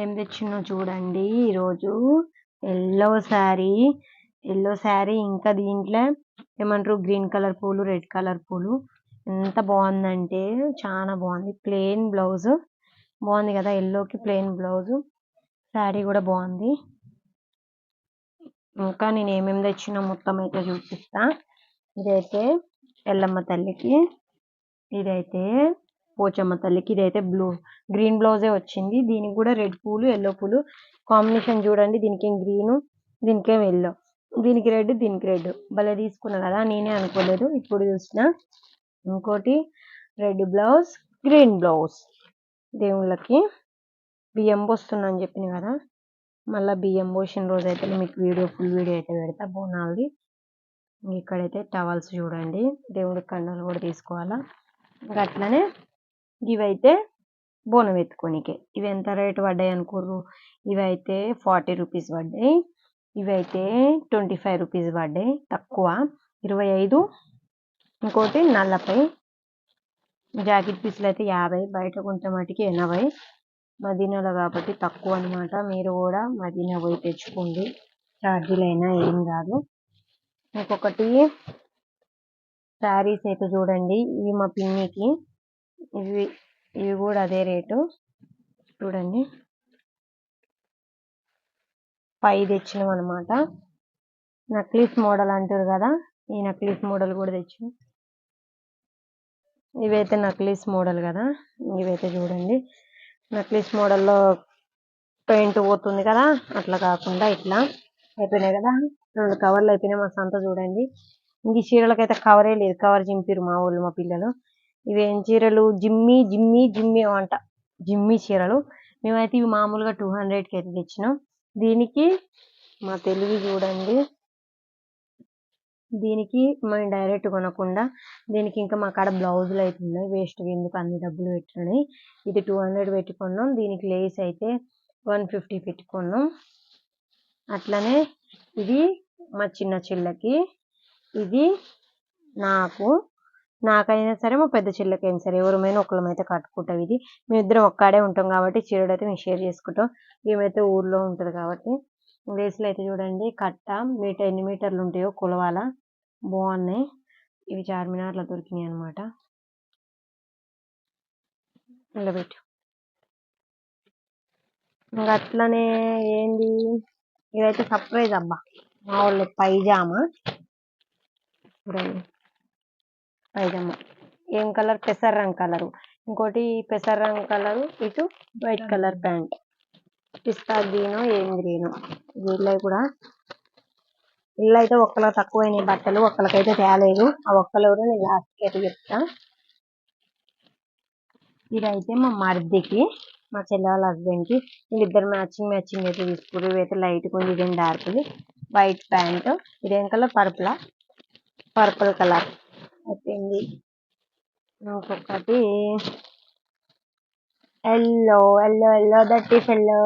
ఏం తెచ్చినో చూడండి ఈరోజు. ఎల్లో శారీ. ఎల్లో శారీ ఇంకా దీంట్లో ఏమంటారు? గ్రీన్ కలర్ పూలు రెడ్ కలర్ పూలు. ఎంత బాగుందంటే చాలా బాగుంది. Plain blouse. బాగుంది కదా ఎల్లోకి ప్లెయిన్ బ్లౌజ్. శారీ కూడా బాగుంది. ఇంకా నేను ఏమేమి తెచ్చినా మొత్తం అయితే చూపిస్తా. ఇదైతే ఎల్లమ్మ తల్లికి. ఇదైతే పోచమ్మ తల్లికి ఇదైతే బ్లూ గ్రీన్ బ్లౌజే వచ్చింది. దీనికి కూడా రెడ్ పూలు ఎల్లో పూలు. కాంబినేషన్ చూడండి దీనికి గ్రీన్ దీనికేం ఎల్లో. దీనికి రెడ్ దీనికి రెడ్. భలే తీసుకున్నా కదా నేనే అనుకోలేదు. ఇప్పుడు చూసిన ఇంకోటి రెడ్ బ్లౌజ్ గ్రీన్ బ్లౌజ్. దేవుళ్ళకి బియ్యం పోస్తున్నా అని చెప్పిన కదా. మళ్ళీ బియ్యం పోసిన రోజు అయితే మీకు వీడియో ఫుల్ వీడియో అయితే పెడతా బోనాలది. ఇక్కడైతే టవల్స్ చూడండి. దేవుడి కండలు కూడా తీసుకోవాలా. ఇంకా అట్లనే ఇవైతే బోనం ఎత్తుకోనికే. ఇవి ఎంత రేటు పడ్డాయి అనుకోర్రు? ఇవైతే ఫార్టీ రూపీస్ పడ్డాయి. ఇవైతే ట్వంటీ ఫైవ్ రూపీస్ పడ్డాయి. తక్కువ. ఇరవై ఐదు. ఇంకోటి నలభై. జాకెట్ పీసులు అయితే యాభై. బయట కొంటే మటుకి ఎనభై. మదీనాలో కాబట్టి తక్కువ అనమాట మీరు కూడా మదీనా పోయి తెచ్చుకోండి. ఛార్జీలైనా అయినా ఏం కాదు. ఇంకొకటి శారీస్ అయితే చూడండి. ఇవి మా పిన్నికి ఇవి ఇవి కూడా అదే రేటు. చూడండి. పై తెచ్చినాం అనమాట నక్లీస్ మోడల్ అంటారు కదా ఈ నక్లీస్ మోడల్ కూడా తెచ్చాం ఇవైతే నక్లీస్ మోడల్ కదా ఇవైతే చూడండి. నక్లీస్ మోడల్లో పెయింట్ పోతుంది కదా అట్లా కాకుండా ఇట్లా అయిపోయినాయి కదా. రెండు కవర్లు అయిపోయినాయి మా సంత చూడండి. ఇంక చీరలకైతే కవరే లేదు కవర్ చింపిరు మా వాళ్ళు మా పిల్లలు. ఇవేం చీరలు? జిమ్మి జిమ్మి జిమ్మి అంట. జిమ్మి చీరలు. మేమైతే ఇవి మామూలుగా టూ హండ్రెడ్కి అయితే తెచ్చినాం. దీనికి మా తెలివి చూడండి. దీనికి మనం డైరెక్ట్ కొనకుండా దీనికి ఇంకా మా కాడ బ్లౌజులు అయితే ఉన్నాయి. వేస్ట్ ఎందుకు అన్ని డబ్బులు పెట్టినాయి. ఇది టూ హండ్రెడ్ పెట్టుకున్నాం దీనికి లేస్ అయితే వన్ ఫిఫ్టీ పెట్టుకున్నాం అట్లనే ఇది మా చిన్న చెల్లకి. ఇది నాకు నాకైనా సరే మా పెద్ద చెల్లెకైనా సరే ఎవరమైనా ఒకళ్ళమైతే కట్టుకుంటాం ఇది. మేమిద్దరం ఒక్కడే ఉంటాం కాబట్టి చీరలు అయితే మేము షేర్ చేసుకుంటాం. మేమైతే ఊర్లో ఉంటుంది కాబట్టి. లేసులు అయితే చూడండి కట్ట మీటర్ ఎన్ని మీటర్లు ఉంటాయో కొలవాల. బాగున్నాయి. ఇవి చార్మినార్లో దొరికినాయి అనమాట నిలబెట్టు. ఇంకా అట్లనే ఏంది? ఇదైతే సర్ప్రైజ్ అబ్బా. మా వాళ్ళు పైజామా? చూడండి. పైజామా ఏం కలర్? పెసర్ రంగు కలరు. ఇంకోటి పెసర్ రంగు కలరు ఇటు వైట్ కలర్ ప్యాంట్. పిస్తా గ్రీను ఏం గ్రీను. వీళ్ళవి కూడా ఇల్లు అయితే ఒక్కళ్ళకి తక్కువైనాయి బట్టలు ఒక్కరికైతే తేలేదు. ఆ ఒక్కరు ఎవరు నేను లాస్ట్కి అయితే చెప్తా. ఇదైతే మా మరిదికి మా చెల్లె వాళ్ళ హస్బెండ్కి వీళ్ళిద్దరు మ్యాచింగ్ మ్యాచింగ్ అయితే తీసుకురు ఇవైతే లైట్ కొంచెం ఇదేం డార్క్ వైట్ ప్యాంట్ ఇదేం కలర్? పర్పులా పర్పుల్ కలర్ అయిపోయింది. ఇంకొకటి ఎల్లో ఎల్లో ఎల్లో దట్టి ఫెల్లో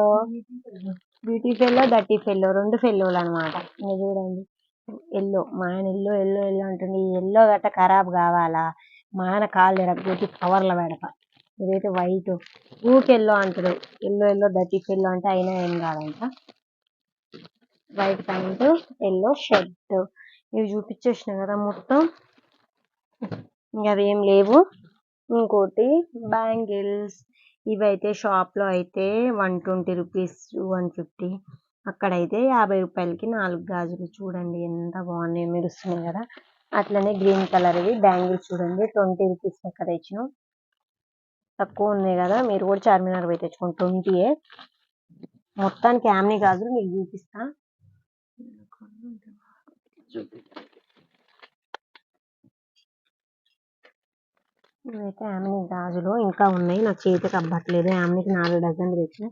బ్యూటీ ఫెల్లో దట్టి ఫెల్లో రెండు ఫెల్లోలు అనమాట మీరు చూడండి. ఎల్లో మా ఆయన ఎల్లో ఎల్లో ఎల్లో అంటుంది. ఈ ఎల్లో గట్ట ఖరాబ్ కావాలా? మా ఆయన కాళ్ళు ఎరగొట్టి కవర్లో పెడతా. ఇదైతే వైట్ ఊకి ఎల్లో అంటాడు ఎల్లో ఎల్లో దట్టి ఫెల్లో అంటే అయినా ఏం కాదంట. వైట్ ప్యాంట్ ఎల్లో షర్ట్ ఇవి చూపించేసిన కదా మొత్తం. ఇంకా అవేం లేవు. ఇంకోటి బ్యాంగిల్స్ ఇవైతే షాప్లో అయితే one twenty rupees one fifty. అక్కడైతే యాభై రూపాయలకి నాలుగు గాజులు చూడండి ఎంత బాగున్నాయి మెరుస్తున్నాయి కదా. అట్లనే గ్రీన్ కలర్వి బ్యాంగిల్స్ చూడండి ట్వంటీ రూపీస్ లెక్క తెచ్చినాం. తక్కువ ఉన్నాయి కదా మీరు కూడా చార్మినార్ పోయి తెచ్చుకోండి. ట్వంటీయే మొత్తానికి యామ్ని గాజులు మీకు చూపిస్తా. ఇవైతే యామిని గాజులు ఇంకా ఉన్నాయి. నాకు చేతికి అబ్బట్లేదు. యామినికి నాలుగు డజన్లు తెచ్చిన.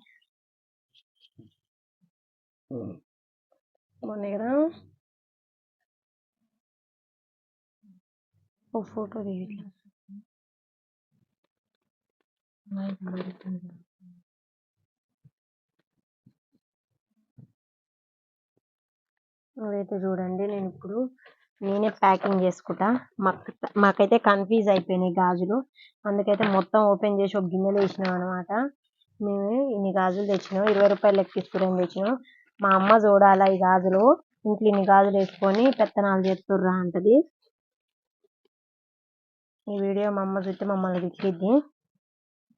బాగున్నాయి కదా? ఓ ఫోటో తీయట్లేదు అదైతే చూడండి నేను ఇప్పుడు నేనే ప్యాకింగ్ చేసుకుంటా. మాకు మాకైతే కన్ఫ్యూజ్ అయిపోయినాయి గాజులు. అందుకైతే మొత్తం ఓపెన్ చేసి ఒక గిన్నెలు వేసినాం అనమాట మేము ఇన్ని గాజులు తెచ్చినాం. ఇరవై రూపాయలు లెక్కిస్తురని తెచ్చినాం. మా అమ్మ చూడాలా ఈ గాజులు. ఇంట్లో ఇన్ని గాజులు వేసుకొని పెత్తనాలు చేస్తుర్రా అంటది. ఈ వీడియో మా అమ్మ చూస్తే మమ్మల్ని తిట్టిద్ది.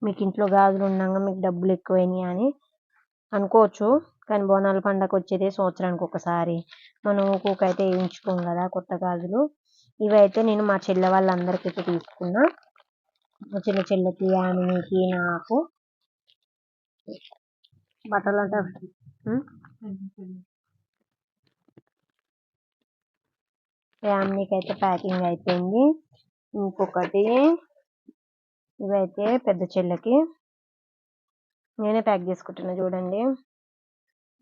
మీకు ఇంట్లో గాజులు ఉన్నాగా మీకు డబ్బులు ఎక్కువైనాయి అని అనుకోవచ్చు. కానీ బోనాల పండగ వచ్చేది సంవత్సరానికి ఒకసారి. మనం ఊకూకైతే వేయించుకోం కదా కొత్త గాజులు. ఇవైతే నేను మా చెల్లె వాళ్ళందరికీ అయితే తీసుకున్నా. మా చిన్న చెల్లెకి ఆమెకి నాకు. బట్టలు అంటే ఫ్యామిలీకి అయితే ప్యాకింగ్ అయిపోయింది. ఇంకొకటి ఇవైతే పెద్ద చెల్లెకి. నేనే ప్యాక్ చేసుకుంటున్నా చూడండి.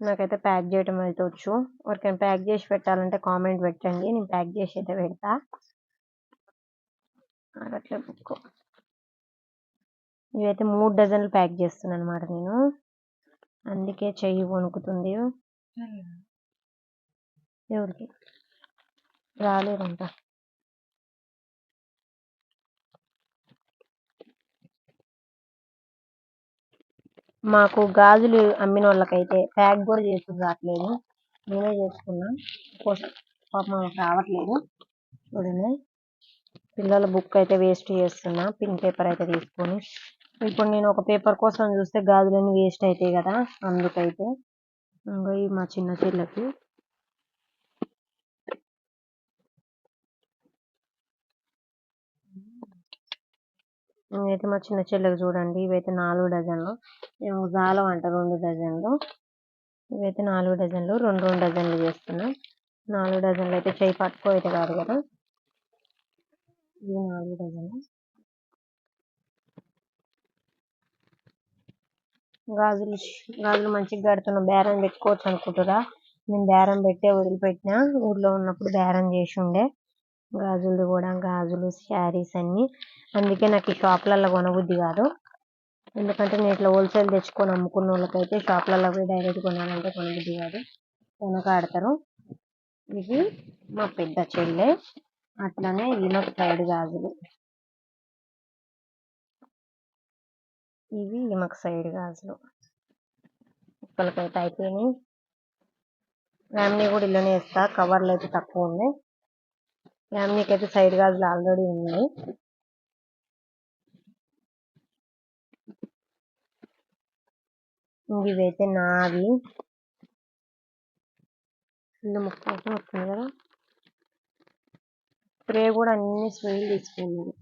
నాకైతే ప్యాక్ చేయటం అయితే వచ్చు ఎవరికైనా ప్యాక్ చేసి పెట్టాలంటే కామెంట్ పెట్టండి. నేను ప్యాక్ చేసి అయితే పెడతా అట్లా బుక్ ఇవైతే మూడు డజన్లు ప్యాక్ చేస్తున్నాను అనమాట నేను. అందుకే చెయ్యి వణుకుతుంది. ఎవరికి? రాలేదంట. మాకు గాజులు అమ్మిన వాళ్ళకైతే ప్యాక్ కూడా చేసి రావట్లేదు. నేనే చేసుకున్నా. కోసం పాపం మాకు రావట్లేదు. చూడండి. పిల్లల బుక్ అయితే వేస్ట్ చేస్తున్నా. పిన్ పేపర్ అయితే తీసుకొని. ఇప్పుడు నేను ఒక పేపర్ కోసం చూస్తే గాజులన్నీ వేస్ట్ అవుతాయి కదా అందుకైతే. ఇంకా ఇవి మా చిన్న చెల్లెకి ఇవైతే మా చిన్న చెల్లెకి చూడండి ఇవైతే నాలుగు డజన్లు. ఏమో జాలం అంట రెండు డజన్లు. ఇవైతే నాలుగు డజన్లు రెండు రెండు డజన్లు చేస్తున్నా. నాలుగు డజన్లు అయితే చేయి పట్టుకో అయితే కాదు కదా. ఇవి నాలుగు డజన్లు. గాజులు గాజులు మంచిగా కడుతున్నా. బేరం పెట్టుకోవచ్చు అనుకుంటురా. నేను బేరం పెట్టే వదిలిపెట్టిన. ఊర్లో ఉన్నప్పుడు బేరం చేసి ఉండే. గాజులు కూడా గాజులు శారీస్ అన్ని. అందుకే నాకు ఈ షాప్లలో కొనబుద్ధి కాదు. ఎందుకంటే నేను ఇట్లా హోల్సేల్ తెచ్చుకొని అమ్ముకున్న వాళ్ళకైతే షాప్లలో పోయి డైరెక్ట్ కొనాలంటే కొనబుద్ధి కాదు. కొనకాడతారు ఇది మా పెద్ద చెల్లె. అట్లనే ఈమెకు సైడ్ గాజులు. ఇవి ఈమెకు సైడ్ గాజులు. ఒక్కరికైతే అయిపోయినాయి. ఫ్యామిలీ కూడా ఇల్లునే వేస్తా. కవర్లు అయితే తక్కువ ఉన్నాయి ఫ్యామిలీకి అయితే సైడ్ గాజులు ఆల్రెడీ ఉన్నాయి. ఇవైతే నావి. ఇల్లు ముక్క వస్తుంది కదా? స్ప్రే కూడా అన్ని స్ప్రేలు తీసుకున్నాను.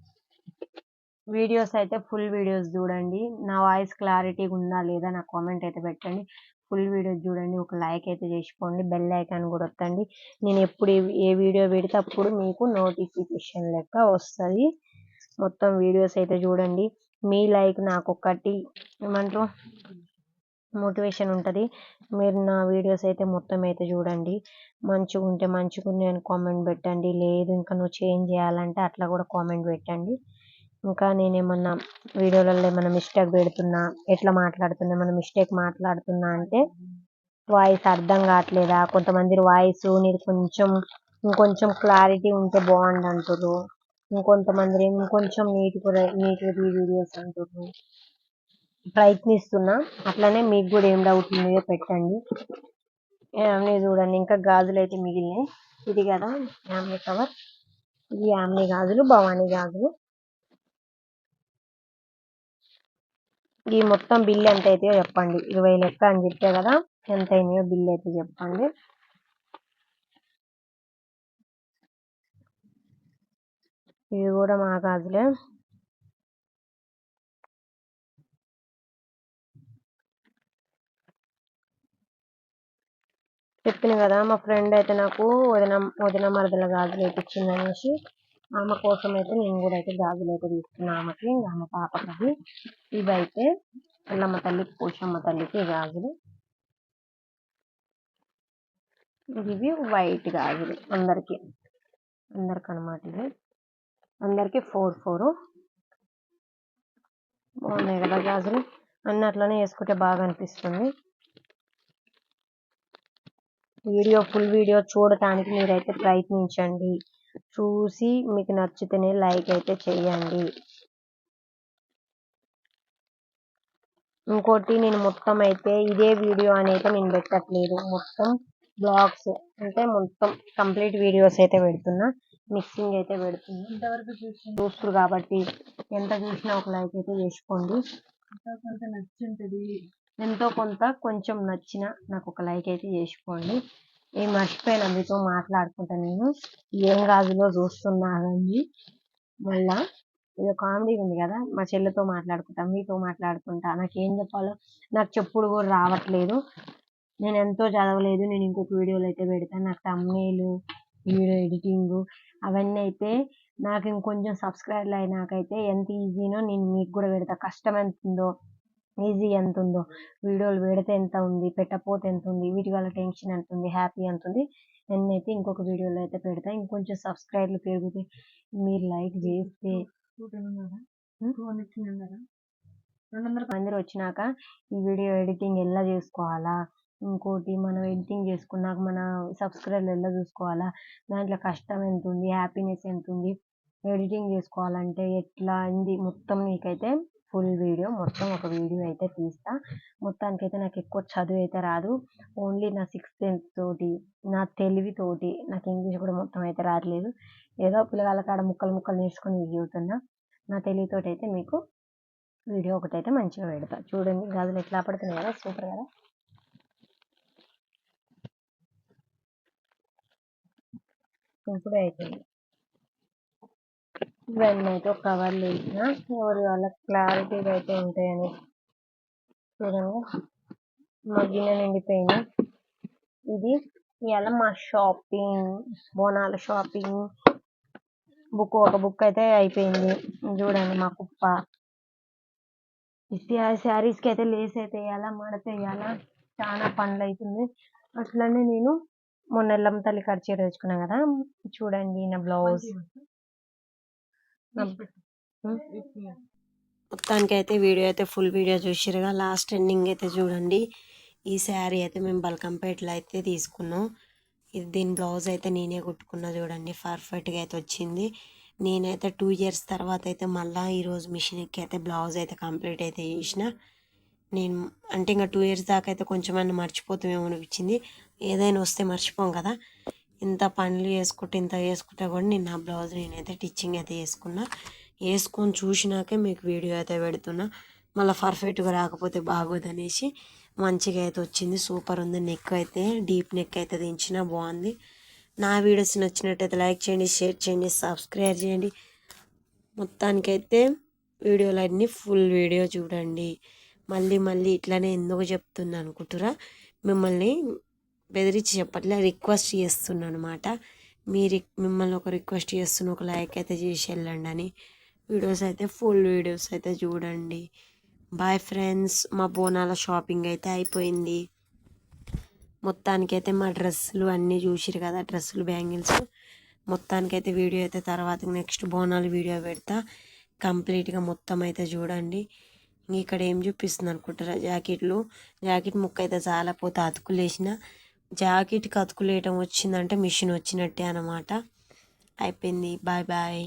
వీడియోస్ అయితే ఫుల్ వీడియోస్ చూడండి. నా వాయిస్ క్లారిటీగా ఉందా లేదా నా కామెంట్ అయితే పెట్టండి. ఫుల్ వీడియోస్ చూడండి ఒక లైక్ అయితే చేసుకోండి బెల్ ఐకాన్ కూడా వత్తండి నేను ఎప్పుడు ఏ- ఏ వీడియో పెడితే అప్పుడు మీకు నోటిఫికేషన్ లెక్క వస్తుంది. మొత్తం వీడియోస్ అయితే చూడండి. మీ లైక్ నాకు ఒకటి ఏమంటారు? మోటివేషన్ ఉంటుంది. మీరు నా వీడియోస్ అయితే మొత్తం అయితే చూడండి. మంచిగా ఉంటే మంచిగా ఉంది అని కామెంట్ పెట్టండి. లేదు ఇంకా నువ్వు చేంజ్ చేయాలంటే అట్లా కూడా కామెంట్ పెట్టండి. ఇంకా నేను ఏమన్నా వీడియోలలో ఏమన్నా మిస్టేక్ పెడుతున్నా ఎట్లా మాట్లాడుతున్నా ఏమన్నా మిస్టేక్ మాట్లాడుతున్నా అంటే వాయిస్ అర్థం కావట్లేదా? కొంతమంది వాయిస్ నీది కొంచెం ఇంకొంచెం క్లారిటీ ఉంటే బాగుండు అంటారు ఇంకొంతమంది ఇంకొంచెం నీట్గా నీట్గా వీడియోస్ అంటారు ప్రయత్నిస్తున్నా. అట్లనే మీకు కూడా ఏం డౌట్ ఉన్నాయో పెట్టండి. యామ్ని చూడండి. ఇంకా గాజులు అయితే మిగిలినాయి. ఇది కదా యామ్ని కవర్ ఇది యామ్ని గాజులు భవానీ గాజులు. ఈ మొత్తం బిల్ ఎంత అవుతాయో చెప్పండి. ఇరవై లెక్క అని చెప్పే కదా ఎంత అయినాయో బిల్ అయితే చెప్పండి. ఇవి కూడా మా గాజులే. చెప్పిన కదా మా ఫ్రెండ్ అయితే నాకు వదిన వదిన మరదల గాజులు అయితే అనేసి ఆమె కోసం అయితే నేను కూడా అయితే గాజులు అయితే తీసుకున్నాను ఆమెకి ఆమె పాపకి. ఇవైతే అల్లమ్మ తల్లికి పోషమ్మ తల్లికి గాజులు ఇవి వైట్ గాజులు అందరికి. అందరికి అనమాట ఇవి. అందరికి ఫోర్ ఫోర్ బాగున్నాయి కదా గాజులు అన్ని అట్లనే వేసుకుంటే బాగా అనిపిస్తుంది. వీడియో ఫుల్ వీడియో చూడటానికి మీరైతే ప్రయత్నించండి. చూసి మీకు నచ్చితేనే లైక్ అయితే చేయండి. ఇంకోటి నేను మొత్తం అయితే ఇదే వీడియో అనేది నేను పెట్టట్లేదు. మొత్తం బ్లాగ్స్ అంటే మొత్తం కంప్లీట్ వీడియోస్ అయితే పెడుతున్నా. మిక్సింగ్ అయితే పెడుతున్నా. ఇంతవరకు చూసి చూస్తారు కాబట్టి ఎంత చూసినా ఒక లైక్ అయితే చేసుకోండి. ఎంతో కొంత నచ్చుంటది. ఎంతో కొంత కొంచెం నచ్చిన నాకు ఒక లైక్ అయితే చేసుకోండి. నేను మర్చిపోయిన మీతో మాట్లాడుకుంటా నేను. ఏం రాజులో చూస్తున్నానండి మళ్ళా ఇది కామెడీ ఉంది కదా మా చెల్లితో మాట్లాడుకుంటా మీతో మాట్లాడుకుంటా. నాకు ఏం చెప్పాలో నాకు చెప్పుడు కూడా రావట్లేదు. నేను ఎంతో చదవలేదు నేను ఇంకొక వీడియోలు అయితే పెడతాను నాకు తమ్నేలు వీడియో ఎడిటింగ్ అవన్నీ అయితే నాకు ఇంకొంచెం సబ్స్క్రైబర్లు అయినాకైతే ఎంత ఈజీనో నేను మీకు కూడా పెడతా. కష్టం ఎంత ఉందో ఈజీ ఎంత ఉందో వీడియోలు పెడితే ఎంత ఉంది పెట్టకపోతే ఎంత ఉంది వీటి వల్ల టెన్షన్ ఎంత ఉంది హ్యాపీ ఎంత ఉంది నేనైతే ఇంకొక వీడియోలో అయితే పెడతా. ఇంకొంచెం సబ్స్క్రైబర్లు పెరిగితే మీరు లైక్ చేస్తే అందరు వచ్చినాక ఈ వీడియో ఎడిటింగ్ ఎలా చేసుకోవాలా? ఇంకోటి మనం ఎడిటింగ్ చేసుకున్నాక మన సబ్స్క్రైబర్లు ఎలా చూసుకోవాలా? దాంట్లో కష్టం ఎంత ఉంది హ్యాపీనెస్ ఎంత ఉంది ఎడిటింగ్ చేసుకోవాలంటే ఎట్లా ఉంది మొత్తం మీకైతే ఫుల్ వీడియో మొత్తం ఒక వీడియో అయితే తీస్తా. మొత్తానికైతే నాకు ఎక్కువ చదువు అయితే రాదు. ఓన్లీ నా సిక్స్త్ టెన్త్ తోటి నా తెలివితోటి నాకు ఇంగ్లీష్ కూడా మొత్తం అయితే రావట్లేదు ఏదో పిల్లగాళ్ళ కాడ ముక్కలు ముక్కలు నేర్చుకొని చదువుతున్నా నా తెలివితోటి అయితే మీకు వీడియో ఒకటి అయితే మంచిగా పెడతా. చూడండి గాజులు ఎట్లా పడుతున్నాయి కదా సూపర్ కదా? ఇప్పుడు అయిపోయింది. ఇవన్నీ అయితే ఒక కవర్లు వేసిన ఎవరి వాళ్ళ క్లారిటీగా అయితే ఉంటాయని చూడండి. మా గిన్నె ఇది ఇవాళ మా షాపింగ్ బోనాల షాపింగ్ బుక్ ఒక బుక్ అయితే అయిపోయింది. చూడండి మా కుప్ప. శారీస్కి అయితే లేస్ అయితే వేయాలా మడత వేయాలా చాలా పనులు అవుతుంది అట్లనే నేను మొన్న ఎల్లమ్మ తల్లి ఖర్చు చీర కదా. చూడండి నా బ్లౌజ్ మొత్తానికి అయితే వీడియో అయితే ఫుల్ వీడియో చూసిరుగా లాస్ట్ ఎండింగ్ అయితే చూడండి. ఈ శారీ అయితే మేము బల్కంపేటలో అయితే తీసుకున్నాం. ఇది దీని బ్లౌజ్ అయితే నేనే కుట్టుకున్నా చూడండి పర్ఫెక్ట్గా అయితే వచ్చింది. నేనైతే టూ ఇయర్స్ తర్వాత అయితే మళ్ళీ ఈరోజు మిషన్కి అయితే బ్లౌజ్ అయితే కంప్లీట్ అయితే చేసిన. నేను అంటే ఇంకా టూ ఇయర్స్ దాకా అయితే కొంచెమైనా మర్చిపోతామేమో అనిపించింది. ఏదైనా వస్తే మర్చిపోం కదా. ఇంత పనులు చేసుకుంటే ఇంత వేసుకుంటే కూడా నేను నా బ్లౌజ్ నేనైతే టిచ్చింగ్ అయితే వేసుకున్నా వేసుకొని చూసినాకే మీకు వీడియో అయితే పెడుతున్నా. మళ్ళీ పర్ఫెక్ట్గా రాకపోతే బాగోదు అనేసి మంచిగా అయితే వచ్చింది. సూపర్ ఉంది. నెక్ అయితే డీప్ నెక్ అయితే దించిన బాగుంది. నా వీడియోస్ నచ్చినట్టయితే లైక్ చేయండి షేర్ చేయండి సబ్స్క్రైబ్ చేయండి. మొత్తానికైతే వీడియోలన్నీ ఫుల్ వీడియో చూడండి. మళ్ళీ మళ్ళీ ఇట్లానే ఎందుకు చెప్తున్నా అనుకుంటురా? మిమ్మల్ని బెదిరించి చెప్పట్లే రిక్వెస్ట్ చేస్తున్నా అనమాట మీరు మిమ్మల్ని ఒక రిక్వెస్ట్ చేస్తున్న ఒక లైక్ అయితే చేసి వెళ్ళండి అని. వీడియోస్ అయితే ఫుల్ వీడియోస్ అయితే చూడండి. బాయ్ ఫ్రెండ్స్ మా బోనాల షాపింగ్ అయితే అయిపోయింది. మొత్తానికైతే మా డ్రెస్సులు అన్నీ చూసిరు కదా డ్రెస్సులు బ్యాంగిల్స్. మొత్తానికైతే వీడియో అయితే తర్వాత నెక్స్ట్ బోనాలు వీడియో పెడతా. కంప్లీట్గా మొత్తం అయితే చూడండి. ఇంక ఇక్కడ ఏం చూపిస్తుంది అనుకుంటారా జాకెట్లు. జాకెట్ ముక్క అయితే చాలా పోతే అతుకులేసిన జాకెట్కి అతుకులేయటం వచ్చిందంటే మిషన్ వచ్చినట్టే అనమాట అయిపోయింది. Bye bye.